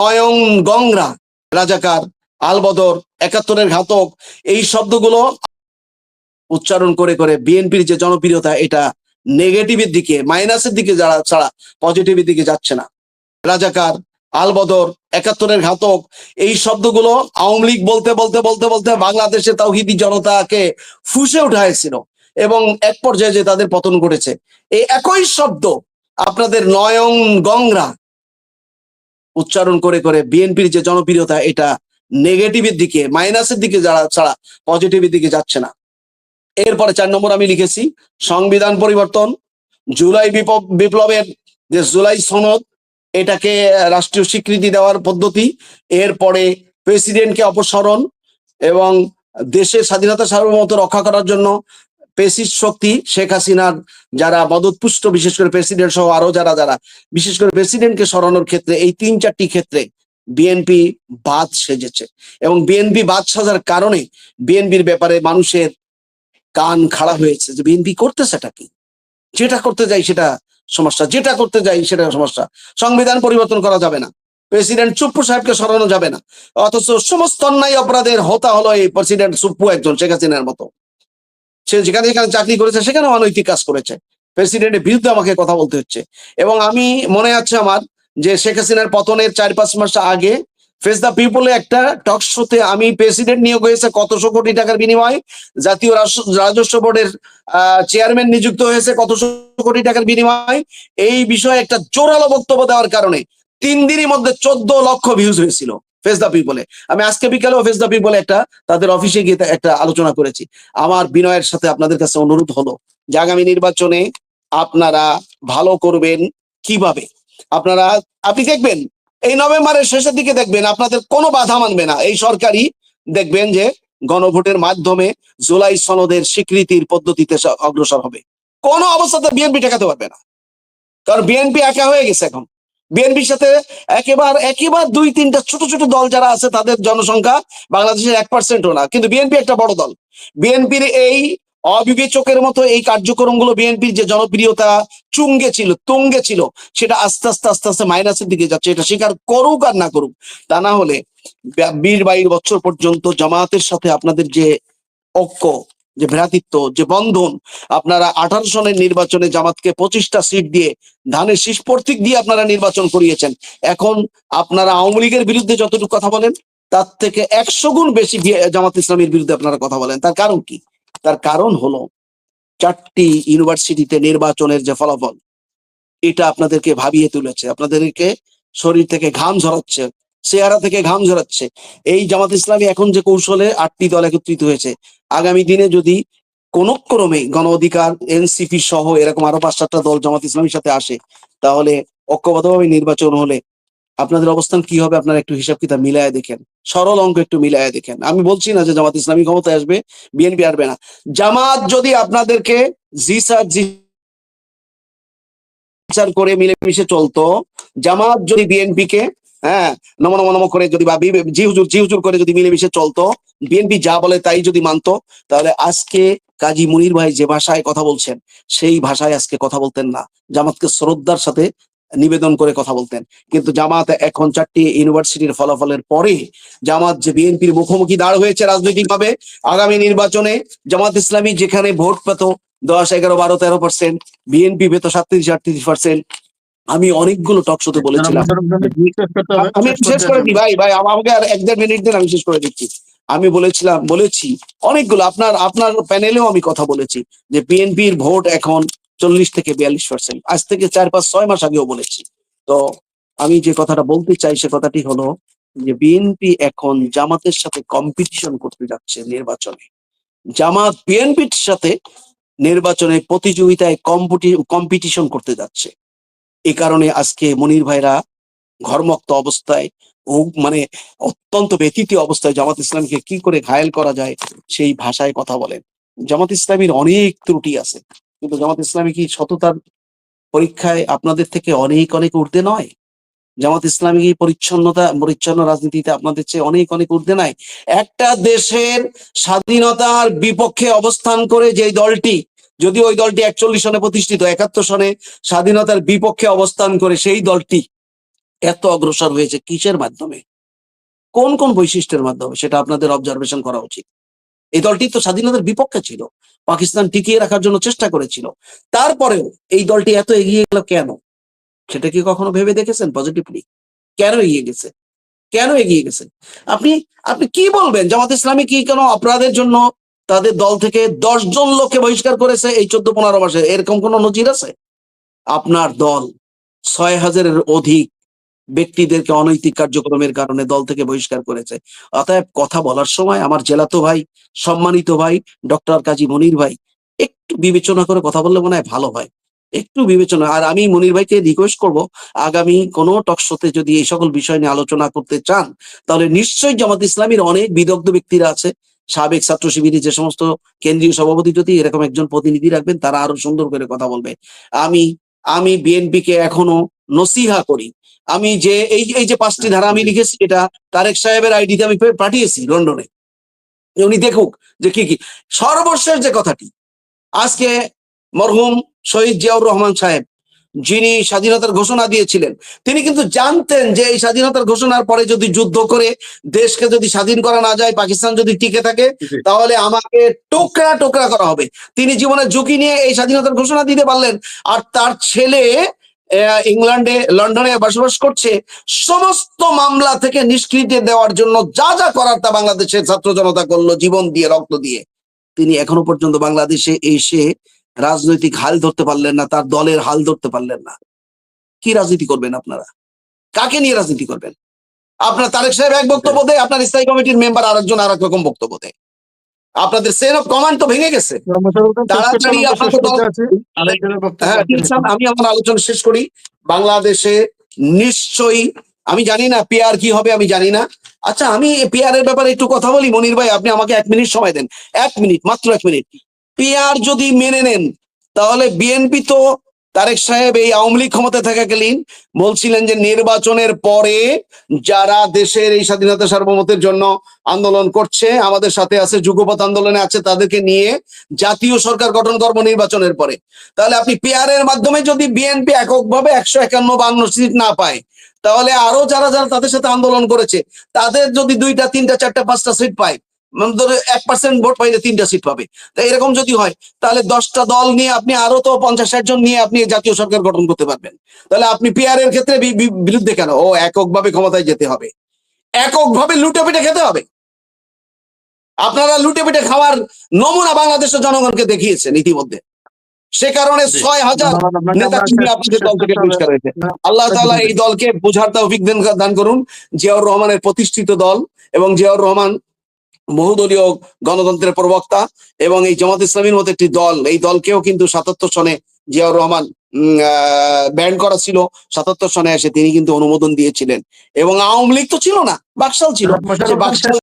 অয়ং গংরা রাজাকার আলবদর, একাত্তরের ঘাতক, এই শব্দগুলো উচ্চারণ করে করে বিএনপির যে জনপ্রিয়তা, এটা নেগেটিভের দিকে মাইনাসের দিকে যারা, ছাড়া পজিটিভের দিকে যাচ্ছে না। রাজাকার আলবদর, একাত্তরের ঘাতক, এই শব্দগুলো আওয়ামী লীগ বলতে বলতে বলতে বলতে বাংলাদেশে তাওহিদি জনতাকে ফুসে উঠাইছিল এবং এক পর্যায়ে যে তাদের পতন ঘটেছে। এই একই শব্দ আপনাদের নয়ং গংরা উচ্চারণ করে করে বিএনপির যে জনপ্রিয়তা, এটা নেগেটিভের দিকে মাইনাসের দিকে যারা, ছাড়া পজিটিভের দিকে যাচ্ছে না। এরপরে চার নম্বর আমি লিখেছি, সংবিধান পরিবর্তন, জুলাই বিপ্লব, বিপ্লবের যে জুলাই সনদ, এটাকে রাষ্ট্রীয় স্বীকৃতি দেওয়ার পদ্ধতি, এরপরে প্রেসিডেন্টকে অপসারণ এবং দেশের স্বাধীনতা সার্বভৌমত্ব রক্ষা করার জন্য পেসিস শক্তি শেখ হাসিনার যারা মদতপুষ্ট, বিশেষ করে প্রেসিডেন্ট সহ আরও যারা যারা, বিশেষ করে প্রেসিডেন্টকে সরানোর ক্ষেত্রে এই তিন চারটি ক্ষেত্রে বিএনপি বাদ সেজেছে। এবং বিএনপি বাদ সাজার কারণে বিএনপির ব্যাপারে মানুষের কান খাড়া হয়েছে যে বিএনপি করতেছেটা কি? যেটা করতে যাই সেটা সমস্যা, যেটা করতে যাই সেটা সমস্যা। সংবিধান পরিবর্তন করা যাবে না। প্রেসিডেন্ট চুপ্পু সাহেবকে সরানো যাবে না। অথচ সমস্ত অন্যায় অপরাধের হতা হলো এই প্রেসিডেন্ট চুপ্পু একজন, শেখ হাসিনার মতো। সে যেখানে যেখানে চাকরি করেছে সেখানে অনৈতিক কাজ করেছে। প্রেসিডেন্টের বিরুদ্ধে আমাকে কথা বলতে হচ্ছে। এবং আমি, মনে আছে আমার যে শেখ হাসিনার পতনের চার পাঁচ মাস আগে ফেস দ্য পিপলে একটা টক শোতে আমি প্রেসিডেন্ট নিয়োগ হয়েছে কতশো কোটি টাকার বিনিময়ে। জাতীয় রাজস্ব বোর্ডের চেয়ারম্যান নিযুক্ত হয়েছে কতশো কোটি টাকার বিনিময়ে। এই বিষয়ে একটা জোরালো বক্তব্য দেওয়ার কারণে তিন দিনের মধ্যে চোদ্দ লক্ষ ভিউজ হয়েছিল। ফেস দ্য পিপলে আমি আজকে বিকালেও ফেস দ্য পিপলে একটা তাদের অফিসে গিয়ে একটা আলোচনা করেছি। আমার বিনয়ের সাথে আপনাদের কাছে অনুরোধ হলো যে আগামী নির্বাচনে আপনারা ভালো করবেন কীভাবে? আপনারা, আপনি দেখবেন, এই নভেম্বরের শেষের দিকে দেখবেন আপনাদের কোনো বাধা মানবে না। এই সরকারই দেখবেন যে গণভোটের মাধ্যমে জুলাই সনদের স্বীকৃতির পদ্ধতিতে অগ্রসর হবে। কোনো অবস্থাতে বিএনপি ঠেকাতে পারবে না। কারণ বিএনপি একা হয়ে গেছে এখন। বিএনপির সাথে একেবার, একেবারে দুই, তিনটা ছোট ছোট দল যারা আছে, তাদের জনসংখ্যা বাংলাদেশের এক পার্সেন্টও না। কিন্তু বিএনপি একটা বড় দল। বিএনপির এই অবিবেচকের মতো এই কার্যক্রমগুলো বিএনপির যে জনপ্রিয়তা চুঙ্গে ছিল, তুঙ্গে ছিল, সেটা আস্তে আস্তে আস্তে আস্তে মাইনাসের দিকে যাচ্ছে। এটা স্বীকার করুক আর না করুক, তা না হলে বিশ বাইশ বছর পর্যন্ত জামায়াতের সাথে আপনাদের যে ঐক্য যে ভ্রাতৃত্ব, যে বন্ধন, আপনারা আঠারো সনের নির্বাচনে জামাতকে পঁচিশটা সিট দিয়ে ধানের শীষ প্রতীক দিয়ে আপনারা নির্বাচন করিয়েছেন। এখন আপনারা আওয়ামী লীগের বিরুদ্ধে যতটুকু কথা বলেন, তার থেকে একশো গুণ বেশি জামাত ইসলামের বিরুদ্ধে আপনারা কথা বলেন। তার কারণ কি? তার কারণ হলো চারটি ইউনিভার্সিটিতে নির্বাচনের যে ফলাফল, এটা আপনাদেরকে ভাবিয়ে তুলেছে। আপনাদেরকে শরীর থেকে ঘাম ঝরাচ্ছে। চেহারা থেকে ঘাম ঝরাচ্ছে। এই জামাত ইসলামী এখন যে কৌশলে আটটি দল একত্রিত হয়েছে, আগামী দিনে যদি কোন ক্রমে গণ অধিকার, এনসিপি সহ এরকম আরও পাঁচ সাতটা দল জামাত ইসলামীর সাথে আসে, তাহলে ঐক্যবদ্ধভাবে নির্বাচন হলে আপনাদের অবস্থান কি হবে? আপনারা একটু হিসাব কিতাব মিলায় দেখেন। সরল অঙ্ক একটু মিলায় দেখেন। আমি বলছি না যে জামাত ইসলামী ক্ষমতায় আসবে, বিএনপি আসবে না। জামাত যদি আপনাদেরকে জি স্যার, জি করে মিলেমিশে চলতো, জামাত যদি বিএনপি কে হ্যাঁ নম নম নম করে যদি বা জি হুজুর জি হুজুর করে যদি মিলেমিশে চলতো, বিএনপি যা বলে তাই যদি মানতো, তাহলে আজকে কাজী মুনির ভাই যে ভাষায় কথা বলছেন, সেই ভাষায় আজকে কথা বলতেন না। জামাতকে শ্রদ্ধার সাথে নিবেদন করে কথা বলতেন। কিন্তু জামাত এখন চারটি ইউনিভার্সিটির ফলাফলের পরে, জামাত যে বিএনপির মুখোমুখি দাঁড় হয়েছে রাজনৈতিকভাবে, আগামী নির্বাচনে জামাত ইসলামী যেখানে ভোট পেত দশ, এগারো, বারো, তেরো পার্সেন্ট বিএনপি পেত সাতত্রিশ, আটত্রিশ পার্সেন্ট আমি অনেকগুলো টক শোতে বলেছিলাম। আমি শেষ করে দিই ভাই ভাই আমাকে আর এক দেড় মিনিট দিন আমি শেষ করে দিচ্ছি। আমি বলেছিলাম বলেছি অনেকগুলো আপনার আপনার প্যানেলেও আমি কথা বলেছি যে বিএনপির ভোট এখন চল্লিশ থেকে বিয়াল্লিশ পার্সেন্ট আজ থেকে চার পাঁচ ছয় মাস আগেও বলেছি। তো আমি যে কথাটা বলতে চাই সে কথাটি হলো যে বিএনপি এখন জামাতের সাথে কম্পিটিশন করতে যাচ্ছে নির্বাচনে। জামাত বিএনপির সাথে নির্বাচনে প্রতিযোগিতায় কম্পিটিশন করতে যাচ্ছে। এই কারণে আজকে মনির ভাইরা ঘরমুক্ত অবস্থায় ও মানে অত্যন্ত ব্যতীত অবস্থায় জামাত ইসলামকে কি করে ঘায়েল করা যায় সেই ভাষায় কথা বলেন। জামাত ইসলামীর অনেক ত্রুটি আছে, কিন্তু জামাত ইসলামী কি সততার পরীক্ষায় আপনাদের থেকে অনেক অনেক ঊর্ধ্বে নয়? জামাত ইসলামী পরিচ্ছন্নতা, পরিচ্ছন্ন রাজনীতিতে আপনাদের চেয়ে অনেক অনেক ঊর্ধ্বে নাই? একটা দেশের স্বাধীনতার বিপক্ষে অবস্থান করে যে দলটি যদি ওই দলটি একচল্লিশ সনে প্রতিষ্ঠিত, একাত্তর সনে স্বাধীনতার বিপক্ষে অবস্থান করে সেই দলটি এত অগ্রসর হয়েছে কিসের মাধ্যমে? কোন কোন বৈশিষ্ট্যের মাধ্যমে? সেটা আপনাদের অবজারভেশন করা উচিত। এই দলটি তো স্বাধীনতার বিপক্ষে ছিল, পাকিস্তান টিকিয়ে রাখার জন্য চেষ্টা করেছিল। তারপরেও এই দলটি এত এগিয়ে গেল কেন? সেটা কি কখনো ভেবে দেখেছেন? পজিটিভলি কেন এগিয়ে গেছে? কেন এগিয়ে গেছে? আপনি আপনি কি বলবেন? জামাত ইসলামী কি কোনো অপরাধের জন্য তাদের দল থেকে জন লোককে বহিষ্কার করেছে এই চোদ্দ পনেরো মাসে। এরকম কোন নজির আছে? আপনার দল ছয় হাজারের অধিক ব্যক্তিদেরকে অনৈতিক কার্যক্রমের কারণে দল থেকে বহিষ্কার করেছে। অতএব কথা বলার সময় আমার জেলাতো ভাই, সম্মানিত ভাই, ডক্টর কাজী মনির ভাই, একটু বিবেচনা করে কথা বললে মনে হয় ভালো হয়। একটু বিবেচনা। আর আমি মনির ভাইকে রিকোয়েস্ট করব, আগামী কোনো টকশোতে যদি এই সকল বিষয় নিয়ে আলোচনা করতে চান, তাহলে নিশ্চয়ই জামাত ইসলামীর অনেক বিদগ্ধ ব্যক্তিরা আছে। সাবেক ছাত্র শিবিরের যে সমস্ত কেন্দ্রীয় সভাপতি যদি এরকম একজন প্রতিনিধি রাখবেন, তারা আরও সুন্দর করে কথা বলবে। আমি আমি বিএনপি কে এখনও নসিহা করি। আমি যে, এই এই যে পাঁচটি ধারা আমি লিখেছি, এটা তারেক সাহেবের আইডিতে আমি পাঠিয়েছি লন্ডনে। উনি দেখুক যে কি কি। সর্বশেষ যে কথাটি, আজকে মরহুম শহীদ জিয়াউর রহমান সাহেব যিনি স্বাধীনতার ঘোষণা দিয়েছিলেন তিনি কিন্তু জানতেন যে এই স্বাধীনতার ঘোষণার পরে যদি যুদ্ধ করে দেশকে যদি স্বাধীন করা না যায় পাকিস্তান যদি টিকে থাকে তাহলে আমাকে টোকরা টোকরা করা হবে। তিনি জীবনের ঝুঁকি নিয়ে এই স্বাধীনতার ঘোষণা দিতে পারলেন। আর তার ছেলে ইংল্যান্ডে লন্ডনে বসবাস করছে। সমস্ত মামলা থেকে নিষ্কৃতি দেওয়ার জন্য যা যা করার তা বাংলাদেশের ছাত্র জনতা করল জীবন দিয়ে রক্ত দিয়ে। তিনি এখনও পর্যন্ত বাংলাদেশে এসে রাজনৈতিক হাল ধরতে পারলেন না তার দলের হাল ধরতে পারলেন না। কি রাজনীতি করবেন আপনারা? কাকে নিয়ে রাজনীতি করবেন? আপনার তারেক সাহেব এক বক্তব্য দেয় আপনার স্থায়ী কমিটির মেম্বার আরেকজন আর এক রকম বক্তব্য দেয়। আপনাদের সেন অফ কমান্ড তো ভেঙে গেছে। তাড়াতাড়ি হ্যাঁ, আমি আমার আলোচনা শেষ করি। বাংলাদেশে নিশ্চয়ই আমি জানি না পেয়ার কি হবে আমি জানি না। আচ্ছা আমি পেয়ারের ব্যাপারে একটু কথা বলি। মনির ভাই আপনি আমাকে এক মিনিট সময় দেন। এক মিনিট মাত্র এক মিনিট। পেয়ার যদি মেনে নেন, তাহলে বিএনপি তো তারেক সাহেব এই আওয়ামী লীগ ক্ষমতায় থাকাকালীন বলছিলেন যে নির্বাচনের পরে যারা দেশের এই স্বাধীনতা সার্বভৌমত্বের জন্য আন্দোলন করছে, আমাদের সাথে আছে যুগপথ আন্দোলনে আছে, তাদেরকে নিয়ে জাতীয় সরকার গঠন করব নির্বাচনের পরে। তাহলে আপনি পেয়ারের মাধ্যমে যদি বিএনপি এককভাবে একশো একান্ন বান্ন সিট না পায়, তাহলে আরও যারা যারা তাদের সাথে আন্দোলন করেছে, তাদের যদি দুইটা, তিনটা, চারটা, পাঁচটা সিট পায় ধরো এক পার্সেন্ট ভোট পাইলে তিনটা সিট পাবে। তা এরকম যদি হয় তাহলে দশটা দল নিয়ে আপনি আরও তো পঞ্চাশ ষাট জন নিয়ে আপনি জাতীয় সরকার গঠন করতে পারবেন। তাহলে আপনি পিয়ারের ক্ষেত্রে বি- বি- বিরুদ্ধে কেন? ও এককভাবে ক্ষমতায় যেতে হবে। এককভাবে লুটে পিটে খেতে হবে। আপনারা লুটে পিটে খাওয়ার নমুনা বাংলাদেশের জনগণকে দেখিয়েছেন ইতিমধ্যে। সে কারণে ছয় হাজার নেতা আপনাদের দল থেকে বহিষ্কার হয়েছে। আল্লাহ তাআলা এই দলকে বোঝার তৌফিক দেন দান করুন। জিয়াউর রহমানের প্রতিষ্ঠিত দল এবং জিয়াউর রহমান বহুদলীয় গণতন্ত্রের প্রবক্তা এবং এই জামাত ইসলামীর মতো একটি দল এই দলকেও কিন্তু সাতাত্তর সনে জিয়াউর রহমান ব্যান্ড করা ছিল। সাতাত্তর সনে এসে তিনি কিন্তু অনুমোদন দিয়েছিলেন। এবং আওয়ামী লীগ তো ছিল না বাকশাল ছিল। বাকশাল